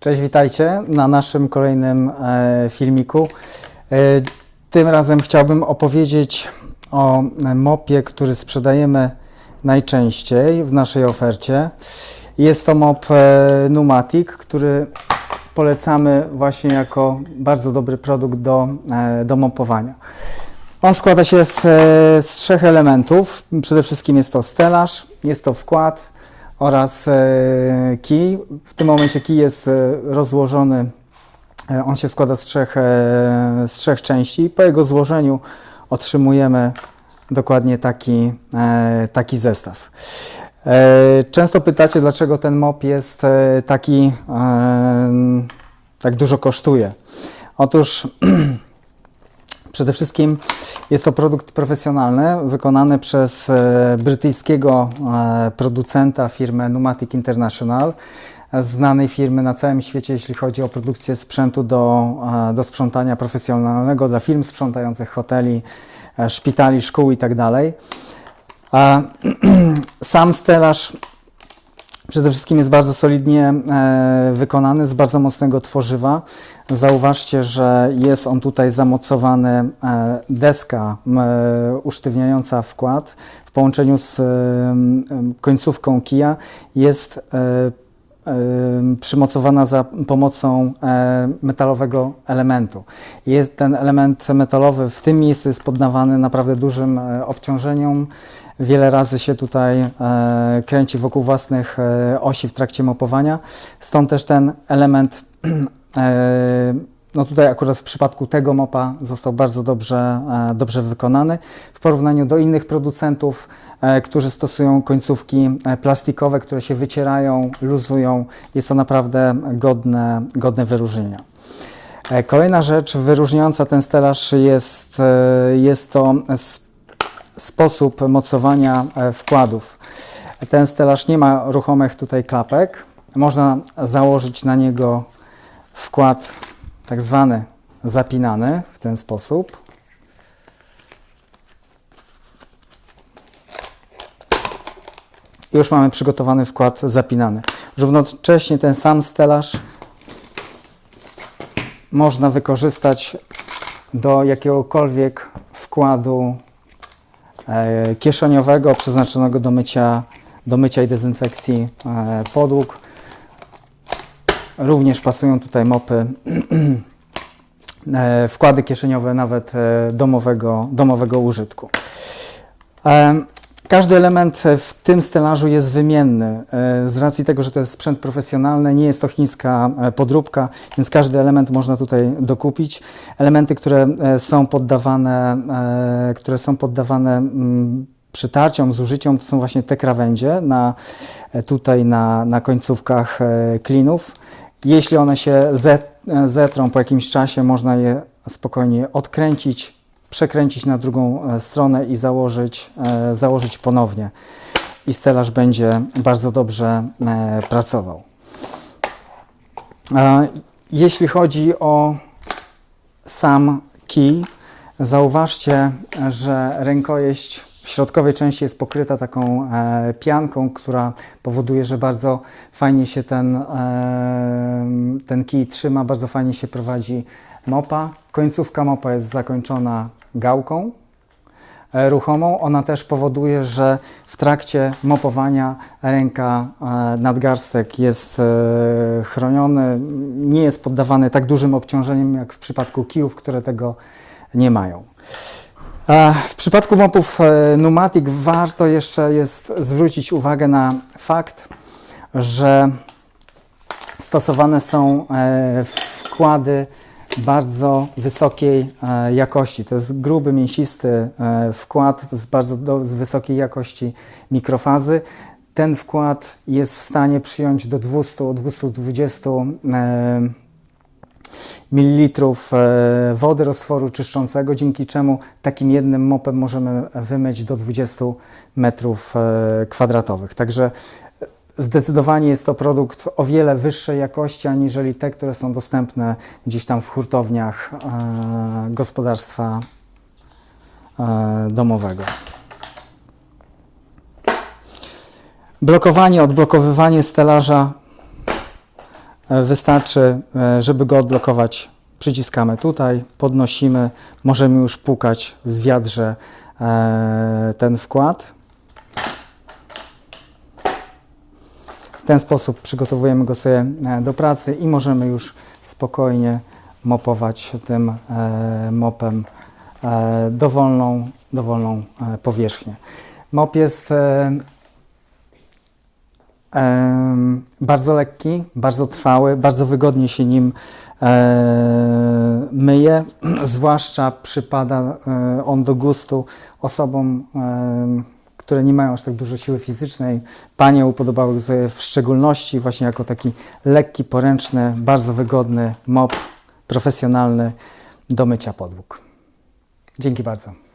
Cześć, witajcie na naszym kolejnym e, filmiku. E, tym razem chciałbym opowiedzieć o mopie, który sprzedajemy najczęściej w naszej ofercie. Jest to mop e, Numatic, który polecamy właśnie jako bardzo dobry produkt do, e, do mopowania. On składa się z, e, z trzech elementów. Przede wszystkim jest to stelaż, jest to wkład oraz e, kij. W tym momencie kij jest e, rozłożony, e, on się składa z trzech, z trzech części. Po jego złożeniu otrzymujemy dokładnie taki, taki zestaw. Często pytacie, dlaczego ten mop jest taki, tak dużo kosztuje. Otóż Przede wszystkim jest to produkt profesjonalny, wykonany przez e, brytyjskiego e, producenta firmę Numatic International, znanej firmy na całym świecie, jeśli chodzi o produkcję sprzętu do, e, do sprzątania profesjonalnego dla firm sprzątających hoteli, szpitali, szkół itd. A Sam stelaż Przede wszystkim jest bardzo solidnie e, wykonany z bardzo mocnego tworzywa. Zauważcie, że jest on tutaj zamocowany e, deska e, usztywniająca wkład w połączeniu z końcówką kija jest przymocowana za pomocą metalowego elementu. Jest ten element metalowy w tym miejscu jest poddawany naprawdę dużym e, obciążeniom. Wiele razy się tutaj e, kręci wokół własnych e, osi w trakcie mopowania. Stąd też ten element, no tutaj akurat w przypadku tego mopa został bardzo dobrze, e, dobrze wykonany w porównaniu do innych producentów, e, którzy stosują końcówki e, plastikowe, które się wycierają, luzują. Jest to naprawdę godne, godne wyróżnienia. Kolejna rzecz wyróżniająca ten stelaż jest, jest to sp- sposób mocowania wkładów. Ten stelaż nie ma ruchomych tutaj klapek. Można założyć na niego wkład tak zwany zapinany w ten sposób. Już mamy przygotowany wkład zapinany. Równocześnie ten sam stelaż można wykorzystać do jakiegokolwiek wkładu e, kieszeniowego przeznaczonego do mycia, do mycia i dezynfekcji e, podłóg. Również pasują tutaj mopy, e, wkłady kieszeniowe nawet e, domowego, domowego użytku. E, Każdy element w tym stelażu jest wymienny. Z racji tego, że to jest sprzęt profesjonalny, nie jest to chińska podróbka, więc każdy element można tutaj dokupić. Elementy, które są poddawane, które są poddawane mm, przytarciom, zużyciom, to są właśnie te krawędzie na, tutaj na, na końcówkach klinów. Jeśli one się zet, zetrą po jakimś czasie, można je spokojnie odkręcić, przekręcić na drugą e, stronę i założyć, e, założyć ponownie. I stelaż będzie bardzo dobrze e, pracował. Jeśli chodzi o sam kij, zauważcie, że rękojeść środkowej części jest pokryta taką e, pianką, która powoduje, że bardzo fajnie się ten, e, ten kij trzyma, bardzo fajnie się prowadzi mopa. Końcówka mopa jest zakończona gałką e, ruchomą. Ona też powoduje, że w trakcie mopowania ręka nadgarstek jest chroniony, nie jest poddawany tak dużym obciążeniem jak w przypadku kijów, które tego nie mają. E, W przypadku mopów e, Numatic warto jeszcze jest zwrócić uwagę na fakt, że stosowane są e, wkłady bardzo wysokiej e, jakości. To jest gruby, mięsisty e, wkład z bardzo do, z wysokiej jakości mikrofazy. Ten wkład jest w stanie przyjąć do 200-220 mililitrów e, wody roztworu czyszczącego, dzięki czemu takim jednym mopem możemy wymyć do 20 metrów e, kwadratowych. Także zdecydowanie jest to produkt o wiele wyższej jakości, aniżeli te, które są dostępne gdzieś tam w hurtowniach e, gospodarstwa domowego. Blokowanie, odblokowywanie stelaża Wystarczy, e, żeby go odblokować, przyciskamy tutaj, podnosimy, możemy już pukać w wiadrze e, ten wkład. W ten sposób przygotowujemy go sobie e, do pracy i możemy już spokojnie mopować tym mopem dowolną, dowolną powierzchnię. Mop jest bardzo lekki, bardzo trwały, bardzo wygodnie się nim e, myje, zwłaszcza przypada e, on do gustu osobom, które nie mają aż tak dużo siły fizycznej. Panie upodobały sobie w szczególności właśnie jako taki lekki, poręczny, bardzo wygodny mop profesjonalny do mycia podłóg. Dzięki bardzo.